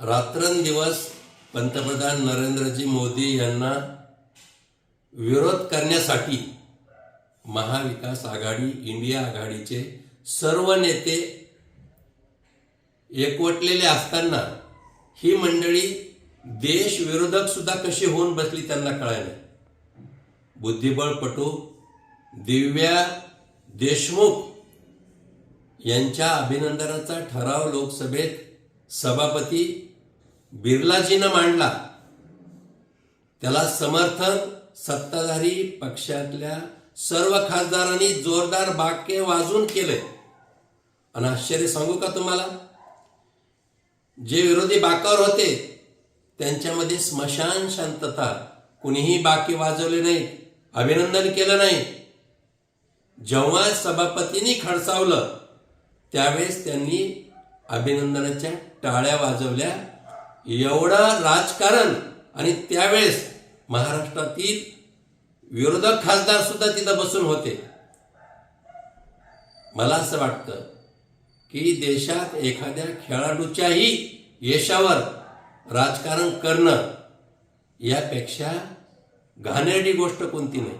रात्रंदिवस पंतप्रधान नरेंद्रजी मोदी यांना विरोध करण्यासाठी महाविकास आघाडी इंडिया आघाडीचे सर्व नेते एकवटलेले असताना ही मंडळी देशविरोधक सुद्धा कशी होऊन बसली त्यांना कळायला. बुद्धिबळपटू दिव्या देशमुख यांच्या अभिनंदनाचा ठराव लोकसभेत सभापती बिर्लाजीनं मांडला. त्याला समर्थन सत्ताधारी पक्षातल्या सर्व खासदारांनी जोरदार बाक्य वाजून केले. आणि आश्चर्य सांगू का तुम्हाला? जे विरोधी बाकावर होते त्यांच्यामध्ये स्मशान शांतता कुणीही बाकी वाजवले नाही अभिनंदन केलं नाही जेव्हा सभापतींनी खडसावलं त्यावेळेस त्यांनी अभिनंदनाच्या टाळ्या वाजवल्या. एवढं राजकारण आणि त्यावेळेस महाराष्ट्रातील विरोधक खासदार सुद्धा तिथं बसून होते. मला असं वाटतं की देशात एखाद्या खेळाडूच्याही यशावर राजकारण करणं यापेक्षा घाणेरडी गोष्ट कोणती नाही.